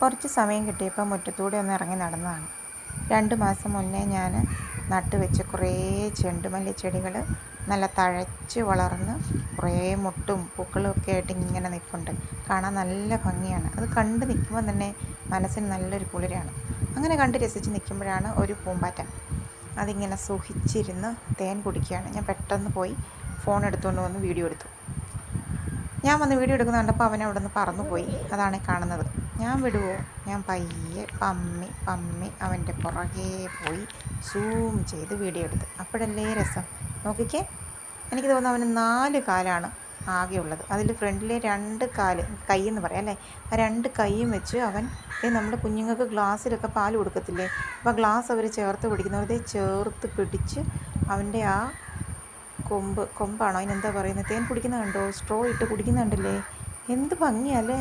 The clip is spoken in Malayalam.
കുറച്ച് സമയം കിട്ടിയപ്പോൾ മുറ്റത്തൂടെ ഒന്ന് ഇറങ്ങി നടന്നതാണ്. രണ്ട് മാസം മുന്നേ ഞാൻ നട്ടുവെച്ച് കുറേ ചെണ്ടുമല്ലി ചെടികൾ നല്ല തഴച്ച് വളർന്ന് കുറേ മുട്ടും പൂക്കളും ഒക്കെ ആയിട്ട് ഇങ്ങനെ നിൽപ്പുണ്ട്. കാണാൻ നല്ല ഭംഗിയാണ്. അത് കണ്ട് നിൽക്കുമ്പോൾ തന്നെ മനസ്സിന് നല്ലൊരു കുളിരാണ്. അങ്ങനെ കണ്ട് രസിച്ച് നിൽക്കുമ്പോഴാണ് ഒരു പൂമ്പാറ്റ. അതിങ്ങനെ സുഖിച്ചിരുന്ന് തേൻ കുടിക്കുകയാണ്. ഞാൻ പെട്ടെന്ന് പോയി ഫോൺ എടുത്തുകൊണ്ട് വന്ന് വീഡിയോ എടുത്തു. ഞാൻ വന്ന് വീഡിയോ എടുക്കുന്ന കണ്ടപ്പോൾ അവൻ അവിടെ നിന്ന് പറന്നുപോയി. അതാണ് കാണുന്നത്. ഞാൻ വിടുവോ? ഞാൻ പയ്യെ പമ്മി പമ്മി അവന്റെ പുറകെ പോയി സൂം ചെയ്ത് വീഡിയോ എടുത്ത്. അപ്പോഴല്ലേ രസം. നോക്കിക്കേ. എനിക്ക് തോന്നുന്നു അവന് നാല് കാലാണ് ആകെയുള്ളത് അതിൽ ഫ്രണ്ടിലെ രണ്ട് കാൽ കൈ എന്ന് പറയാം അല്ലേ? ആ രണ്ട് കൈയും വെച്ച് അവൻ ഏ നമ്മുടെ കുഞ്ഞുങ്ങൾക്ക് ഗ്ലാസ്സിലൊക്കെ പാൽ കൊടുക്കത്തില്ലേ? അപ്പോൾ ഗ്ലാസ് അവർ ചേർത്ത് പിടിക്കുന്നവരതേ ചേർത്ത് പിടിച്ച് അവന്റെ ആ കൊമ്പ് കൊമ്പാണോ? അതിനെന്താ പറയുന്നത് തേൻ കുടിക്കുന്ന കണ്ടോ? സ്ട്രോ ഇട്ട് കുടിക്കുന്ന കണ്ടില്ലേ എന്ത് ഭംഗിയല്ലേ